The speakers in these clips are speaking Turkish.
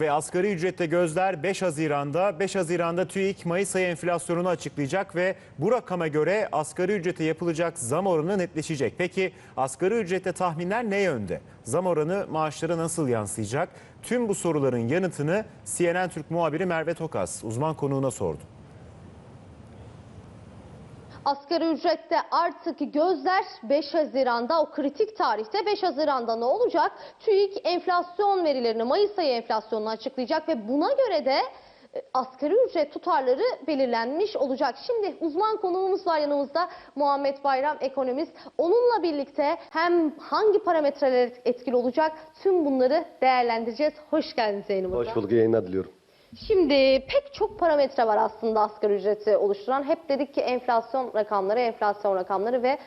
Ve asgari ücrette gözler 5 Haziran'da. 5 Haziran'da TÜİK Mayıs ayı enflasyonunu açıklayacak ve bu rakama göre asgari ücrete yapılacak zam oranı netleşecek. Peki asgari ücrette tahminler ne yönde? Zam oranı maaşlara nasıl yansıyacak? Tüm bu soruların yanıtını CNN Türk muhabiri Merve Tokas uzman konuğuna sordu. Asgari ücrette artık gözler 5 Haziran'da o kritik tarihte 5 Haziran'da ne olacak? TÜİK enflasyon verilerini Mayıs ayı enflasyonunu açıklayacak ve buna göre de e, asgari ücret tutarları belirlenmiş olacak. Şimdi uzman konuğumuz var yanımızda Muhammed Bayram ekonomist. Onunla birlikte hem hangi parametreler etkili olacak tüm bunları değerlendireceğiz. Hoş geldiniz yayınımıza. Hoş bulduk, yayınlar diliyorum. Şimdi pek çok parametre var aslında asgari ücreti oluşturan. Hep dedik ki enflasyon rakamları, enflasyon rakamları ve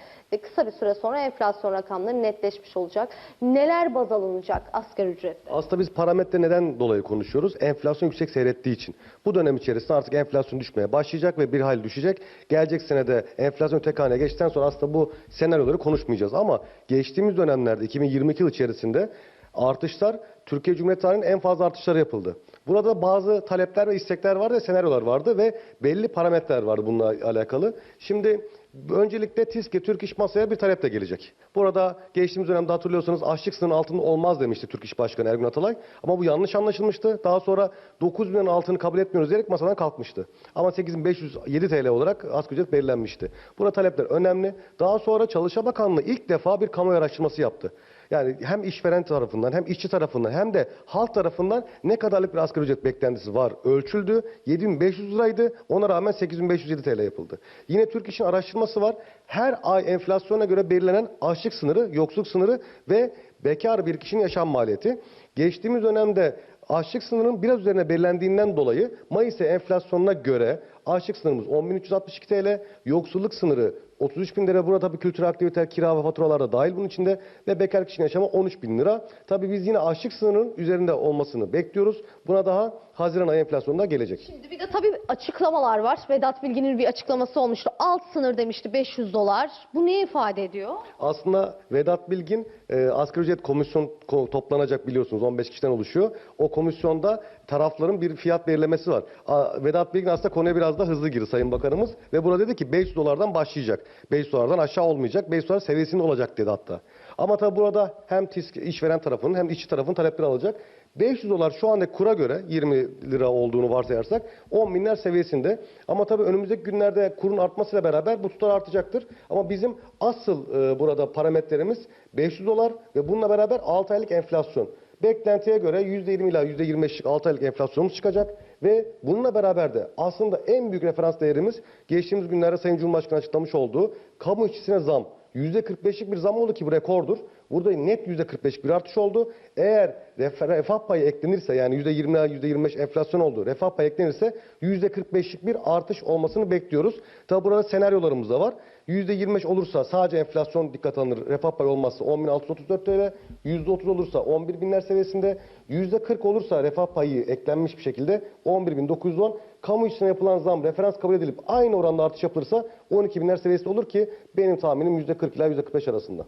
kısa bir süre sonra enflasyon rakamları netleşmiş olacak. Neler baz alınacak asgari ücrette? Aslında biz parametre neden dolayı konuşuyoruz? Enflasyon yüksek seyrettiği için. Bu dönem içerisinde artık enflasyon düşmeye başlayacak ve bir hayli düşecek. Gelecek senede enflasyon tek haneye geçtikten sonra aslında bu senaryoları konuşmayacağız. Ama geçtiğimiz dönemlerde 2022 yıl içerisinde artışlar Türkiye Cumhuriyeti tarihinin en fazla artışları yapıldı. Burada bazı talepler ve istekler vardı senaryolar vardı ve belli parametreler vardı bununla alakalı. Şimdi öncelikle TİSK'e Türk İş masaya bir talep de gelecek. Burada geçtiğimiz dönemde hatırlıyorsanız açlık sınırının altında olmaz demişti Türk İş Başkanı Ergun Atalay. Ama bu yanlış anlaşılmıştı. Daha sonra 9 milyon altını kabul etmiyoruz diyerek masadan kalkmıştı. Ama 8507 TL olarak asgari ücret belirlenmişti. Burada talepler önemli. Daha sonra Çalışma Bakanlığı ilk defa bir kamuoyu araştırması yaptı. Yani hem işveren tarafından hem işçi tarafından hem de halk tarafından ne kadarlık bir asgari ücret beklentisi var ölçüldü. 7500 liraydı. Ona rağmen 8507 TL yapıldı. Yine Türk İş'in araştırması var. Her ay enflasyona göre belirlenen açlık sınırı, yoksulluk sınırı ve bekar bir kişinin yaşam maliyeti. Geçtiğimiz dönemde açlık sınırının biraz üzerine belirlendiğinden dolayı Mayıs ayı enflasyonuna göre açlık sınırımız 10.362 TL, yoksulluk sınırı 33 bin lira. Burada tabii kültürel aktivite, kira ve faturalar da dahil bunun içinde ve bekar kişinin yaşamı 13 bin lira. Tabii biz yine açlık sınırının üzerinde olmasını bekliyoruz. Buna daha Haziran ayı enflasyonunda gelecek. Şimdi bir de tabii açıklamalar var. Vedat Bilgin'in bir açıklaması olmuştu. Alt sınır demişti 500 dolar. Bu ne ifade ediyor? Aslında Vedat Bilgin e, asgari ücret komisyon ko- toplanacak biliyorsunuz 15 kişiden oluşuyor. O komisyonda tarafların bir fiyat belirlemesi var. A, Vedat Bilgin aslında konuya biraz da hızlı girdi Sayın Bakanımız ve burada dedi ki 500 dolardan başlayacak. 500 dolardan aşağı olmayacak. 500 dolar seviyesinde olacak dedi hatta. Ama tabi burada hem TİSK işveren tarafının hem işçi tarafının talepleri alacak. 500 dolar şu anda kura göre 20 lira olduğunu varsayarsak 10 binler seviyesinde. Ama tabii önümüzdeki günlerde kurun artmasıyla beraber bu tutar artacaktır. Ama bizim asıl e, burada parametrelerimiz 500 dolar ve bununla beraber 6 aylık enflasyon. Beklentiye göre %20 ila %25'lik 6 aylık enflasyonumuz çıkacak ve bununla beraber de aslında en büyük referans değerimiz geçtiğimiz günlerde Sayın Cumhurbaşkanı açıklamış olduğu kamu işçisine zam. %45'lik bir zam oldu ki bu rekordur. Burada net %45'lik bir artış oldu. Eğer ref- refah payı eklenirse yani %20 ila %25 enflasyon oldu. Refah payı eklenirse %45'lik bir artış olmasını bekliyoruz. Tabi burada senaryolarımız da var. %25 olursa sadece enflasyon dikkat alınır. Refah payı olmazsa 10.634 TL. %30 olursa 11 binler seviyesinde. %40 olursa refah payı eklenmiş bir şekilde 11.910. Kamu işçisine yapılan zam referans kabul edilip aynı oranda artış yapılırsa 12 binler seviyesinde olur ki benim tahminim %40 ila %45 arasında.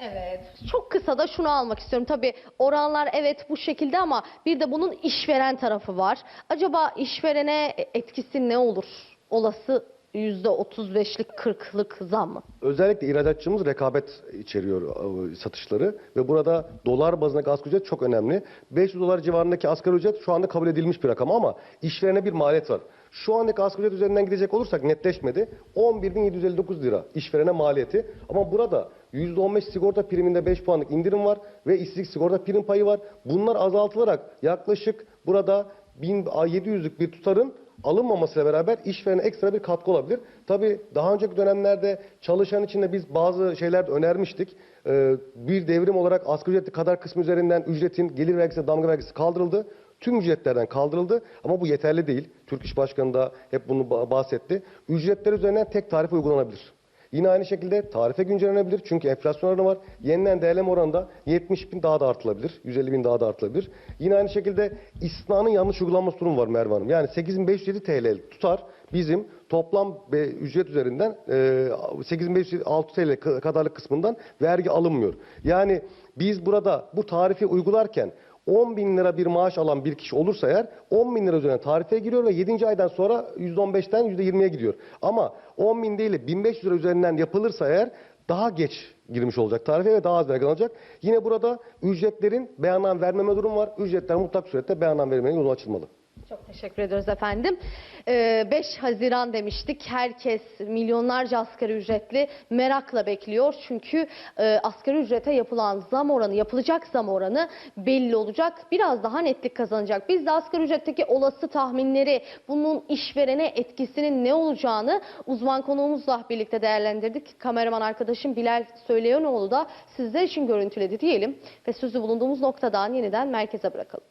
Evet. Çok kısa da şunu almak istiyorum. Tabii oranlar evet bu şekilde ama bir de bunun işveren tarafı var. Acaba işverene etkisi ne olur? Olası %35'lik 40'lık zam mı? Özellikle ihracatçımız rekabet içeriyor e, satışları ve burada dolar bazındaki asgari ücret çok önemli. 500 dolar civarındaki asgari ücret şu anda kabul edilmiş bir rakam ama işverene bir maliyet var. Şu andaki asgari ücret üzerinden gidecek olursak netleşmedi. 11.759 lira işverene maliyeti. Ama burada %15 sigorta priminde 5 puanlık indirim var ve işsizlik sigorta prim payı var. Bunlar azaltılarak yaklaşık burada 1700'lük bir tutarın alınmamasıyla beraber işverene ekstra bir katkı olabilir. Tabii daha önceki dönemlerde çalışan için de biz bazı şeyler önermiştik. Ee, bir devrim olarak asgari ücretli kadar kısmı üzerinden ücretin gelir vergisi, damga vergisi kaldırıldı. Tüm ücretlerden kaldırıldı ama bu yeterli değil. Türk İş Başkanı da hep bunu ba- bahsetti. Ücretler üzerinden tek tarife uygulanabilir. Yine aynı şekilde tarife güncellenebilir çünkü enflasyon oranı var. Yeniden değerleme oranında 70 bin daha da artılabilir. 150 bin daha da artılabilir. Yine aynı şekilde istisnanın yanlış uygulanması durumu var Merve Hanım. Yani 8507 TL tutar bizim toplam ücret üzerinden e, 8506 TL ka- kadarlık kısmından vergi alınmıyor. Yani biz burada bu tarifi uygularken 10 bin lira bir maaş alan bir kişi olursa eğer 10 bin lira üzerine tarife giriyor ve 7. aydan sonra %15'ten %20'ye gidiyor. Ama 10 bin değil de 1500 lira üzerinden yapılırsa eğer daha geç girmiş olacak tarife ve daha az vergi alacak. Yine burada ücretlerin beyanan vermeme durumu var. Ücretler mutlak surette beyanan vermenin yolu açılmalı. Çok teşekkür ediyoruz efendim. Ee, 5 Haziran demiştik. Herkes milyonlarca asgari ücretli merakla bekliyor. Çünkü e, asgari ücrete yapılan zam oranı, yapılacak zam oranı belli olacak. Biraz daha netlik kazanacak. Biz de asgari ücretteki olası tahminleri, bunun işverene etkisinin ne olacağını uzman konuğumuzla birlikte değerlendirdik. Kameraman arkadaşım Bilal Söyleyenoğlu da sizler için görüntüledi diyelim ve sözü bulunduğumuz noktadan yeniden merkeze bırakalım.